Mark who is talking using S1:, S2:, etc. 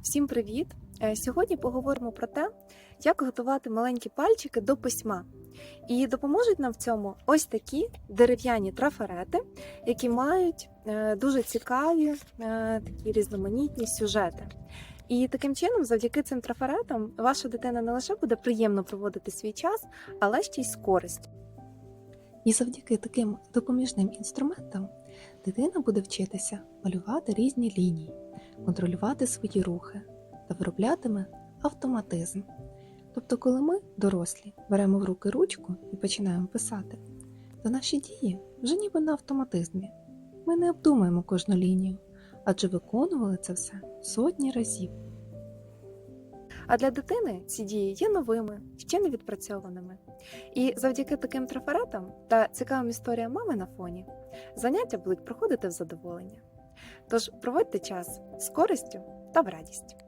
S1: Всім привіт! Е, Сьогодні поговоримо про те, як готувати маленькі пальчики до письма. І допоможуть нам в цьому ось такі дерев'яні трафарети, які мають е, дуже цікаві е, такі різноманітні сюжети. І таким чином, завдяки цим трафаретам, ваша дитина не лише буде приємно проводити свій час, але ще й з користю. І завдяки таким допоміжним інструментам дитина буде вчитися малювати різні лінії, контролювати свої рухи та вироблятиме автоматизм. Тобто, коли ми, дорослі, беремо в руки ручку і починаємо писати, то наші дії вже ніби на автоматизмі. Ми не обдумаємо кожну лінію, адже виконували це все сотні разів. А для дитини ці дії є новими, ще не відпрацьованими. І завдяки таким трафаретам та цікавим історіям мами на фоні заняття будуть проходити в задоволення. Тож проводьте час з користю та в радість.